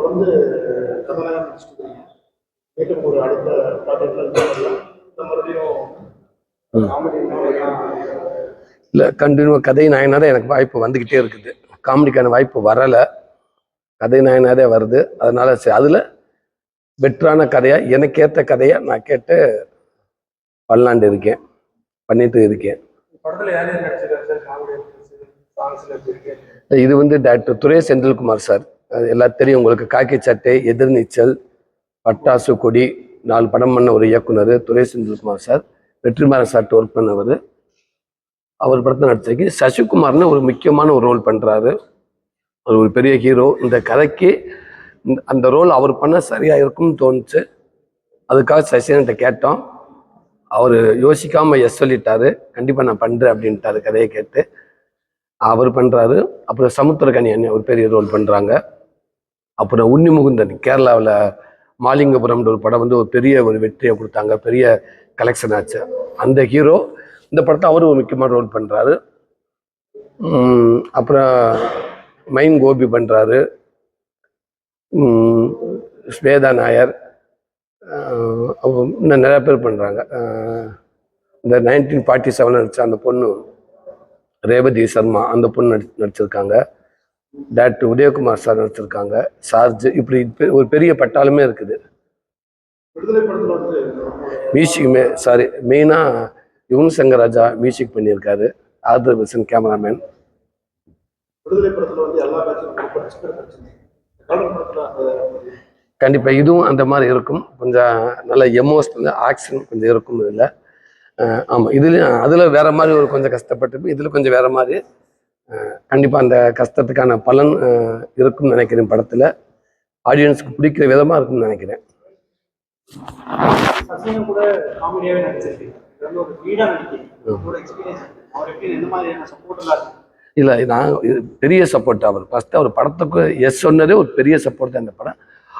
தொடர்ந்து கதாநாயகன் நடிச்சிட்டு மீண்டும் ஒரு அடுத்த ப்ராஜெக்ட்ல இல்லை கண்டினியூவாக கதை நாயனாக தான் எனக்கு வாய்ப்பு வந்துக்கிட்டே இருக்குது. காமெடிக்கான வாய்ப்பு வரலை. கதை நாயனாக வருது. அதனால சரி அதில் பெட்டரான கதையாக எனக்கு ஏற்ற கதையாக நான் கேட்டு பண்ணலான்ட்டு இருக்கேன். பண்ணிட்டு இருக்கேன். இது வந்து டாக்டர் துரை செந்தில்குமார் சார். எல்லாம் தெரியும். உங்களுக்கு காக்கி சட்டை எதிர்நீச்சல் பட்டாசு கொடி நாலு படம் பண்ண ஒரு இயக்குனர் துரை செந்தில்குமார் சார் வெற்றிமாறன் சார்ட்டு ஒர்க் பண்ணவர். அவர் படத்தை நடிச்சிருக்கு. சசிகுமார்னு ஒரு முக்கியமான ஒரு ரோல் பண்ணுறாரு அவர் ஒரு பெரிய ஹீரோ இந்த கதைக்கு இந்த- அந்த ரோல் அவர் பண்ண சரியாக இருக்கும்னு தோணுச்சு. அதுக்காக சசிகன்ட்ட கேட்டோம். அவர் யோசிக்காமல் எஸ் சொல்லிட்டாரு. கண்டிப்பாக நான் பண்ணுறேன் அப்படின்ட்டாரு கதையை கேட்டு. அவர் பண்ணுறாரு அப்புறம் சமுத்திரகனி அண்ணன் ஒரு பெரிய ரோல் பண்ணுறாங்க அப்புறம் உன்னி முகுந்தன் கேரளாவில் மாலிங்கபுரம்ன்ற ஒரு படம் வந்து ஒரு பெரிய ஒரு வெற்றியை கொடுத்தாங்க பெரிய கலெக்ஷன் ஆச்சு. அந்த ஹீரோ இந்த படத்தை அவரும் ஒரு முக்கியமான ரோல் பண்ணுறாரு அப்புறம் மைன் கோபி பண்ணுறாரு ஸ்வேதா நாயர். இன்னும் நிறையா பேர் பண்ணுறாங்க இந்த நைன்டீன் ஃபார்ட்டி செவன் நடித்த அந்த பொண்ணு ரேவதி சர்மா அந்த பொண்ணு நடி நடிச்சிருக்காங்க. டாக்டர் உதயகுமார் சார் எடுத்திருக்காங்க சார்ஜ் இப்படி ஒரு பெரிய பட்டாலுமே இருக்குது. மியூசிக்குமே சாரி மெயினாக யுவன் சங்கர் ராஜா மியூசிக் பண்ணியிருக்காரு. Arthur Wilson cameraman. கண்டிப்பாக இதுவும் அந்த மாதிரி இருக்கும். கொஞ்சம் நல்ல எமோஷனல் ஆக்ஷன் கொஞ்சம் இருக்கும் இதில். ஆமாம் இதுலேயும் அதில் வேற மாதிரி ஒரு கொஞ்சம் கஷ்டப்பட்டு இதில் கொஞ்சம் வேற மாதிரி கண்டிப்பாக அந்த கஷ்டத்துக்கான பலன் இருக்கும்னு நினைக்கிறேன் படத்தில். ஆடியன்ஸுக்கு பிடிக்கிற விதமாக இருக்கும்னு நினைக்கிறேன். இல்லை நான் இது பெரிய சப்போர்ட் அவர். ஃபஸ்ட்டு அவர் படத்துக்கு எஸ் சொன்னதே ஒரு பெரிய சப்போர்ட் தான் இந்த படம்.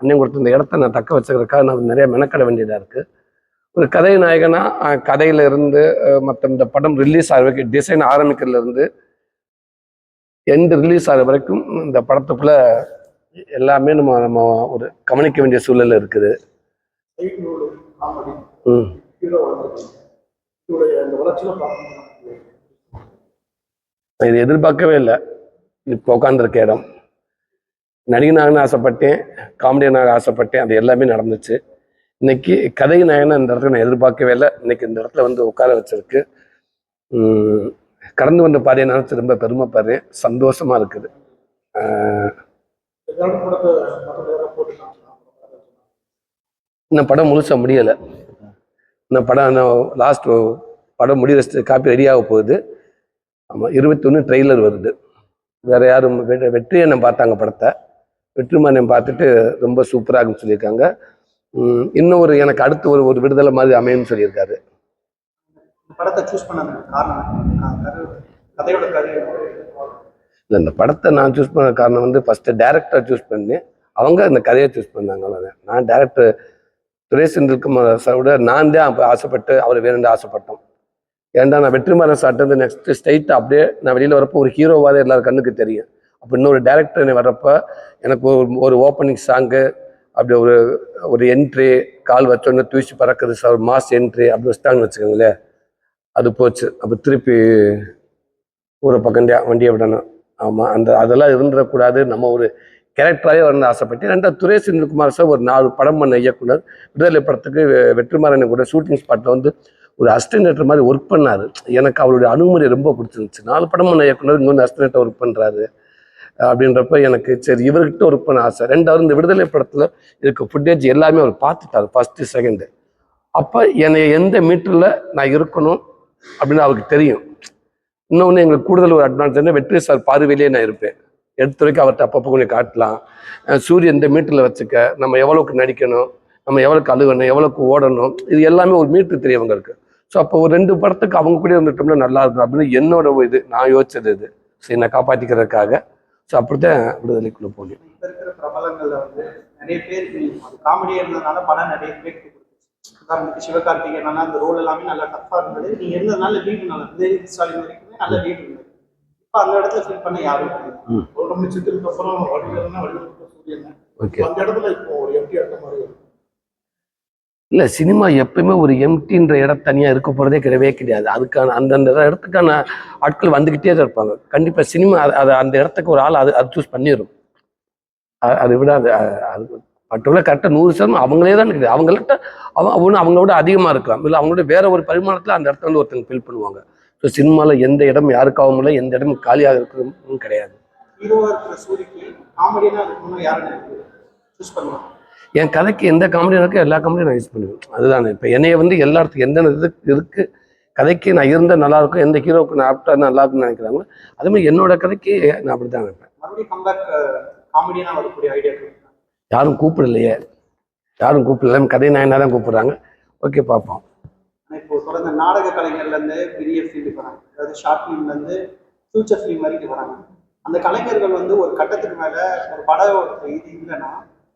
அண்ணன் கொடுத்த இந்த இடத்த நான் தக்க வச்சுக்கிறதுக்காக நான் நிறைய மெனக்கட வேண்டியதாக இருக்குது ஒரு கதை நாயகனா கதையிலிருந்து கதையில இருந்து மற்ற இந்த படம் ரிலீஸ் ஆகிற வரைக்கும் டிசைன் ஆரம்பிக்கிறதுல இருந்து எண்டு ரிலீஸ் ஆகிற வரைக்கும் இந்த படத்துக்குள்ள எல்லாமே நம்ம நம்ம ஒரு கவனிக்க வேண்டிய சூழல் இருக்குது. இது எதிர்பார்க்கவே இல்லை. இப்போ உட்காந்துருக்க இடம். நடிகனாகனு ஆசைப்பட்டேன் காமெடியனாக ஆசைப்பட்டேன் அது எல்லாமே நடந்துச்சு. இன்னைக்கு கதை நாயகனா இந்த இடத்துல நான் எதிர்பார்க்கவே இல்லை. இன்னைக்கு இந்த இடத்துல வந்து உட்கார வச்சிருக்கு. கடந்து வந்த பாதையை நினைச்சு ரொம்ப பெருமைப்படுறேன். சந்தோஷமா இருக்குது. இந்த படம் முழுசாக முடியலை. இந்த படம் லாஸ்ட் படம் முடிகிற காப்பி ரெடியாக போகுது. ஆமாம் இருபத்தொன்று ட்ரெய்லர் வருது. வேற யாரும் வெ- வெற்றியண்ணன் பார்த்தாங்க படத்தை. வெற்றிமாறன் பார்த்துட்டு ரொம்ப சூப்பராக இருக்குன்னு சொல்லியிருக்காங்க. இன்னும் ஒரு எனக்கு அடுத்து ஒரு ஒரு விடுதலை மாதிரி அமையும்னு சொல்லியிருக்காரு. இல்லை இந்த படத்தை நான் சூஸ் பண்ண காரணம் வந்து ஃபஸ்ட்டு டேரக்டரை சூஸ் பண்ணி அவங்க இந்த கதையை சூஸ் பண்ணாங்க அவ்வளோதான் நான் டேரக்டர் செந்தில்குமார் சார் விட நான் தான் ஆசைப்பட்டு அவர் வேணும்னு ஆசைப்பட்டோம். ஏன்டா நான் வெற்றிமாறன் சார்ட்டு நெக்ஸ்ட் ஸ்ட்ரைட் அப்படியே நான் வெளியில் வரப்போ ஒரு ஹீரோவாக எல்லாரும் கண்ணுக்கு தெரியும். அப்போ இன்னொரு டேரக்டர் வர்றப்ப எனக்கு ஒரு ஒரு ஓப்பனிங் சாங்கு அப்படி ஒரு ஒரு என்ட்ரி கால் வச்சோன்னே தூசி பறக்குது சார் மாஸ் என்ட்ரி அப்படி வச்சுட்டாங்கன்னு வச்சுக்கோங்களேன். அது போச்சு. அப்போ திருப்பி ஊரை பக்கண்டியா வண்டியை விடணும். ஆமாம் அந்த அதெல்லாம் இருந்துடக்கூடாது. நம்ம ஒரு கேரக்டராகவே வரணும்னு ஆசைப்பட்டு ரெண்டாவது துரை செந்தில்குமார் சார் ஒரு நாலு படம் பண்ண இயக்குனர். விடுதலை படத்துக்கு வெ- வெற்றிமாறன் கூட ஷூட்டிங் ஸ்பாட்டில் வந்து ஒரு அஸ்டினேட்டர் மாதிரி ஒர்க் பண்ணார். எனக்கு அவருடைய அணுகுமுறை ரொம்ப பிடிச்சிருந்துச்சு. நாலு படம் பண்ண இயக்குனர் இன்னொன்று அஸ்டினேட்டர் ஒர்க் பண்ணுறாரு அப்படின்றப்ப எனக்கு சரி இவர்கிட்ட ஒர்க் பண்ண ஆசை. ரெண்டாவது இந்த விடுதலை படத்தில் இருக்க ஃபுட்டேஜ் எல்லாமே அவர் பார்த்துட்டாரு ஃபஸ்ட்டு செகண்டு அப்போ என்னை எந்த மீட்டரில் நான் இருக்கணும் அப்படின்னு அவருக்கு தெரியும். இன்னொன்று எங்களுக்கு கூடுதல் ஒரு அட்வான்ஸ் என்ன வெற்றி சார் பார்வையிலேயே நான் இருப்பேன். எடுத்த வரைக்கும் அவர்கிட்ட அப்பப்போ கொஞ்சம் காட்டலாம். சூரியன் இந்த மீட்டரில் வச்சுக்க நம்ம எவ்வளோக்கு நடிக்கணும் நம்ம எவ்வளோக்கு அழுகணும் எவ்வளோக்கு ஓடணும் இது எல்லாமே ஒரு மீட்டர் தெரியும் அவங்களுக்கு ஸோ அப்போ ஒரு ரெண்டு படத்துக்கு அவங்க கூட இருந்துட்டோம்னா நல்லா இருக்கும் அப்படின்னு என்னோட ஒரு இது நான் யோசிச்சது இது. ஸோ என்னை காப்பாற்றிக்கிறதுக்காக ஸோ அப்படித்தான் விடுதலைக்குள்ளே போனேன் இப்ப இருக்கிற பிரபலங்கள்ல வந்து நிறைய பேருக்கு அது காமெடியா இருந்ததுனால படம் நிறைய பேருக்கு கொடுத்துச்சு உதாரணத்துக்கு சிவகார்த்திகேயன் அந்த ரோல் எல்லாமே நல்லா டஃப்பா இருந்தது. நீங்க இருந்ததுனால லீடு நல்லா இருந்தது ஸ்டாலின் வரைக்குமே நல்ல லீடு இருந்தது இப்ப அந்த இடத்துல ஃபில் பண்ண யாரும் நம்ம சித்திரத்துக்கு அப்புறம் சூரியன். ஓகே அந்த இடத்துல இப்போ ஒரு எம்டி மாதிரி இருக்கு. இல்லை சினிமா எப்பயுமே ஒரு எம்டின்ற இடம் தனியாக இருக்க போகிறதே கிடையவே கிடையாது. அதுக்கான அந்தந்த இடத்துக்கான ஆட்கள் வந்துக்கிட்டே தான் இருப்பாங்க. கண்டிப்பாக சினிமா அது அந்த இடத்துக்கு ஒரு ஆள் அது அது சூஸ் பண்ணிடும் அதை விட அது அது மற்றவங்கள கரெக்டாக நூறு சதவீதம் அவங்களே தான் இருக்குது. அவங்கள்ட்ட அவங்க ஒன்று அவங்களோட அதிகமாக இருக்கலாம். இல்லை அவங்களோட வேற ஒரு பரிமாணத்தில் அந்த இடத்த வந்து ஒருத்தங்க ஃபில் பண்ணுவாங்க. ஸோ சினிமாவில் எந்த இடம் யாருக்காகவும் இல்லை எந்த இடமும் காலியாக இருக்கிறதும் கிடையாது. என் கதைக்கு எந்த காமெடி இருக்கோ எல்லா காமெடியும் நான் யூஸ் பண்ணுவேன். அதுதான் இப்போ என்னைய வந்து எல்லா இடத்துக்கு எந்த இது இருக்கு கதைக்கு நான் இருந்தால் நல்லா இருக்கும் எந்த ஹீரோவுக்கு நான் ஆப்டா நல்லா இருக்கும்னு நினைக்கிறாங்களோ அதே மாதிரி என்னோட கதைக்கு நான் அப்படி தான் ஐடியா யாரும் கூப்பிடலையே. யாரும் கூப்பிடல. கதை நாயனா தான் கூப்பிடுறாங்க. ஓகே பார்ப்போம். இப்போ தொடர்ந்து நாடக கலைஞர்ல இருந்து பெரிய ஃபீல்டுக்கு வராங்க. அதாவது ஷார்ட் ஃபிலிம்ல இருந்து ஃபியூச்சர் ஃபிலிம் வரைக்கும் வராங்க. அந்த கலைஞர்கள் வந்து ஒரு கட்டத்துக்கு மேல ஒரு படம் இது இல்லைன்னா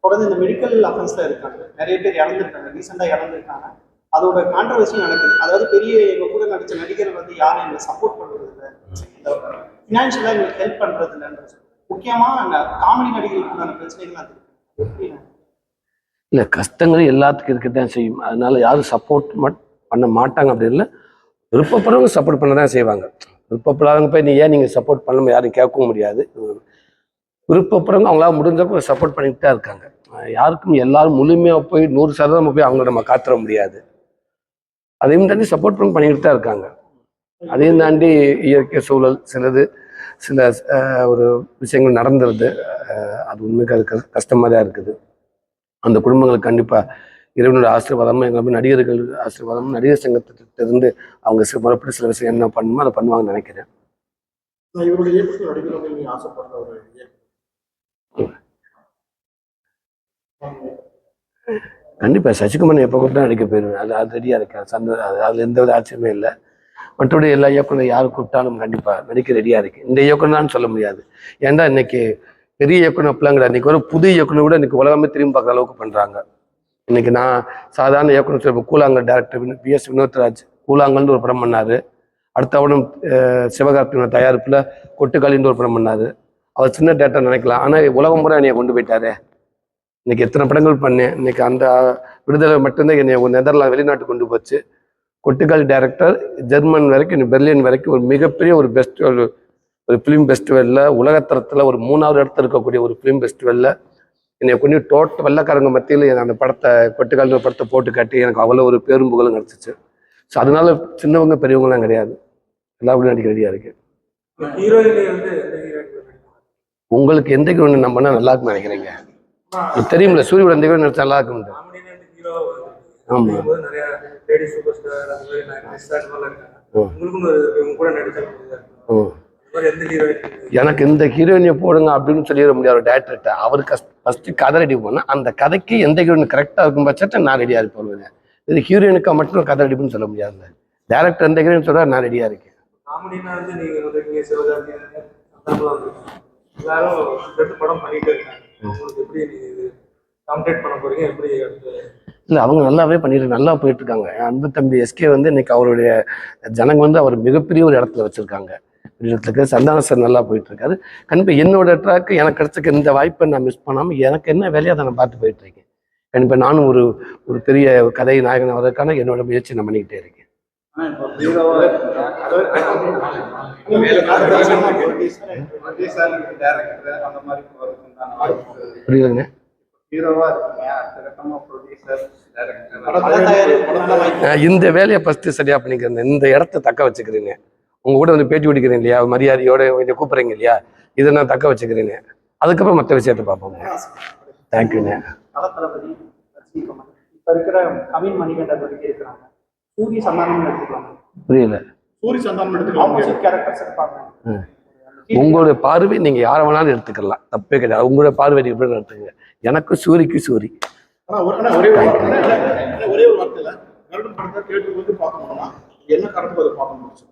தொடர்ந்து இந்த மெடிக்கல் அஃபென்ஸ்ல இருக்காங்க. நிறைய பேர் இறந்துருக்காங்க. ரீசெண்டாக இறந்துருக்காங்க. அதோட கான்ட்ரவர்சி நடக்குது. அதாவது பெரிய எங்கள் கூட நடிச்ச நடிகர்கள் வந்து யாரும் எங்களை சப்போர்ட் பண்றது இல்லை இந்த எங்களுக்கு ஹெல்ப் பண்றது இல்லைன்றது முக்கியமா காமெடி நடிகர்களுக்கு உண்டான பிரச்சனைகள் அது. இல்லை கஷ்டங்கள் எல்லாத்துக்கும் இருக்க தான் செய்யும். அதனால யாரும் சப்போர்ட் பண்ண மாட்டாங்க. அப்படி இல்லை. விருப்பப்படுறவங்க சப்போர்ட் பண்ண தான் செய்வாங்க. விருப்பப்படாதவங்க போய் நீ ஏன் நீங்கள் சப்போர்ட் பண்ணாமல் யாரும் கேட்கவும் முடியாது. விருப்பப்படுறவங்க அவங்களால முடிஞ்சப்போ சப்போர்ட் பண்ணிட்டு தான் இருக்காங்க. யாருக்கும் எல்லாரும் முழுமையாக போய் நூறு சதவீதம் போய் அவங்கள நம்ம காத்துற முடியாது. அதையும் தாண்டி சப்போர்ட் பண்ணி பண்ணிக்கிட்டு தான் இருக்காங்க. அதையும் தாண்டி இயற்கை சூழல் சிலது சில ஒரு விஷயங்கள் நடந்துருது. அது உண்மைக்கு அது கஷ்ட- தான் இருக்குது. அந்த குடும்பங்களுக்கு கண்டிப்பாக இறைவனோட ஆசீர்வாதமும் எங்களை நடிகர்கள் ஆசீர்வாதமும் நடிகர் சங்கத்திட்ட இருந்து அவங்க சில முறைப்படி சில விஷயம் என்ன பண்ணுமோ அதை பண்ணுவாங்கன்னு நினைக்கிறேன். இவருடைய இயக்கத்தில் ஆசைப்படுற ஒரு இயக்கம். கண்டிப்பாக சசிகுமாரன் எப்போ கூப்பிட்டா நடிக்க போயிடுவேன் அது அது ரெடியாக இருக்கேன் சந்த அது அதில் எந்த வித ஆச்சரியமே இல்லை. மற்றபடி எல்லா இயக்குனர் யார் கூப்பிட்டாலும் கண்டிப்பாக நடிக்க ரெடியாக இருக்கு. இந்த இயக்குனர்னு சொல்ல முடியாது. ஏன்டா இன்னைக்கு பெரிய இயக்குனர் அப்படிலாம் கிடையாது இன்னைக்கு ஒரு புது இயக்குனர் கூட இன்னைக்கு உலகமே திரும்பி பார்க்குற அளவுக்கு பண்ணுறாங்க இன்னைக்கு நான் சாதாரண இயக்குனர் சொல்ல Koozhangal director P S Vinothraj கூழாங்கல்னு ஒரு படம் பண்ணாரு. அடுத்த அவனும் சிவகார்த்தியோட தயாரிப்பில் கொட்டுக்காலின்னு ஒரு படம் பண்ணாரு. அவர் சின்ன டேட்டா நினைக்கலாம் ஆனால் உலகம் பூரா என்னைய கொண்டு போயிட்டாரு. இன்னைக்கு எத்தனை படங்கள் பண்ணேன். இன்னைக்கு அந்த விடுதலை மட்டும்தான் என்னை ஒரு நெதர்லாந்து வெளிநாட்டு கொண்டு போச்சு. கொட்டுக்கால் டைரக்டர் ஜெர்மன் வரைக்கும் இன்னும் பெர்லின் வரைக்கும் ஒரு மிகப்பெரிய ஒரு பெஸ்ட் ஒரு ஒரு ஃபிலிம் ஃபெஸ்டிவலில் உலகத்தரத்தில் ஒரு மூணாவது இடத்துல இருக்கக்கூடிய ஒரு ஃபிலிம் ஃபெஸ்டிவலில் என்னை கொண்டு டோட்டல் வெள்ளக்காரங்க மத்தியில் என் அந்த படத்தை கொட்டுக்கால் படத்தை போட்டு காட்டி எனக்கு அவ்வளோ ஒரு பேரும் புகழும் கிடச்சிச்சு. ஸோ அதனால சின்னவங்க பெரியவங்களாம் கிடையாது. எல்லாருக்கும் நடிக்க ரெடியாக இருக்கு ஹீரோயின்ல வந்து எந்த ஹீரோயின் உங்களுக்கு எந்த ஹீரோயின் நம்பினா நல்லா இருக்கும்னு நினைக்கிறீங்க? தெரியுமில்ல சூரியன் எந்த ஹீரோயின் நல்லா இருக்கும் ஆமா. எனக்கு இந்த ஹீரோயினை போடுங்க அப்படின்னு சொல்லிட முடியாது டேரக்டர்கிட்ட அவருக்கு ஃபஸ்ட்டு கதை ரெடி பண்ணால் அந்த கதைக்கு எந்த ஹீரோயின் கரெக்டாக இருக்கும் பட்சத்தை நான் ரெடியாக இருப்பேன் இது ஹீரோயினுக்கு மட்டும் கதை ரெடின்னு சொல்ல முடியாது டேரக்டர் எந்த ஹீரோயின் சொல்கிறா நான் ரெடியாக இருக்கேன். எல்லாரும் அடுத்தடுத்து படம் பண்ணிட்டே இருக்காங்க. உங்களுக்கு எப்படி நீங்க இது காம்படேட் பண்ண போறீங்க? எப்படி இல்லை அவங்க நல்லாவே பண்ணிட்டு நல்லா போயிட்டு இருக்காங்க. அன்பு தம்பி எஸ்கே வந்து இன்னைக்கு அவருடைய ஜனங்க வந்து அவர் மிகப்பெரிய ஒரு இடத்துல வச்சிருக்காங்க. இடத்துக்கு சந்தான சார் நல்லா போயிட்டு இருக்காரு. கண்டிப்பாக என்னோட ட்ராக் எனக்கு கிடைச்சிக்க இந்த வாய்ப்பை நான் மிஸ் பண்ணாமல் எனக்கு என்ன வேலையை அதை நான் பார்த்து போயிட்டு இருக்கேன். கண்டிப்பாக நானும் ஒரு ஒரு பெரிய கதை நாயகன் அவதற்கான என்னோட முயற்சி நான் பண்ணிக்கிட்டே இருக்கேன். புரியுதுங்க. இந்த வேலையை ஃபஸ்ட்டு சரியாக பண்ணிக்கிறேன். இந்த இடத்த தக்க வச்சுக்கிறேங்க. உங்க கூட வந்து பேட்டி பிடிக்கிறேன் இல்லையா? மரியாதையோட கொஞ்சம் கூப்பிட்றீங்க இல்லையா? இதை நான் தக்க வச்சுக்கிறேன்னு அதுக்கப்புறம் மற்ற விஷயத்தை பார்ப்போங்க தேங்க்யூங்க இப்ப இருக்கிற கவின் மணிகண்டன் இருக்கிறாங்க சூரிய சந்தானம் எடுத்துக்கலாம். புரியல. சூரி சந்தானம் எடுத்துக்கலாம். கேரக்டர்ஸ் இருப்பாங்க. உங்களுடைய பார்வை நீங்க யாரை வேணாலும் எடுத்துக்கலாம். தப்பே கிடையாது. உங்களுடைய பார்வை நீங்க எப்படி எடுத்துக்கங்க? எனக்கு சூரிக்கு சூரி. ஒரு ஒரே ஒரு வார்த்தை இல்ல, இல்ல, ஒரே ஒரு வார்த்தை இல்ல. கருடன் படத்தை தேட்டருக்கு வந்து பார்க்கணும்னா என்ன காரணத்துக்கு அதை பார்க்கணும்னு சொல்லுவாங்க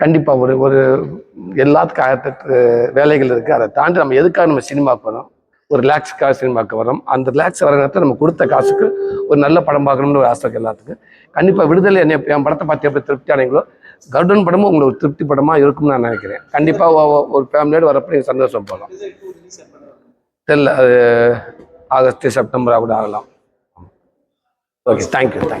கண்டிப்பா ஒரு ஒரு எல்லாத்துக்கும் ஆயிரத்தெட்டு வேலைகள் இருக்கு. அதை தாண்டி நம்ம எதுக்காக நம்ம சினிமா போறோம்? ஒரு ரிலாக்ஸ்க்காக சினிமாக்கு வரோம் அந்த ரிலாக்ஸ் வர நேரத்தில் நம்ம கொடுத்த காசுக்கு ஒரு நல்ல படம் பார்க்கணும்னு ஒரு ஆசை இருக்கு எல்லாத்துக்கும். கண்டிப்பாக விடுதலை என்ன என் படத்தை பார்த்து எப்படி திருப்தி ஆனீங்களோ கருடன் படமும் உங்களுக்கு ஒரு திருப்தி படமாக இருக்கும்னு நான் நினைக்கிறேன். கண்டிப்பாக ஒரு ஃபேமிலியோட வரப்போ நீங்கள் சந்தோஷம் போகலாம். தெரியல அது ஆகஸ்ட் செப்டம்பர் கூட ஆகலாம். Okay thank you thank you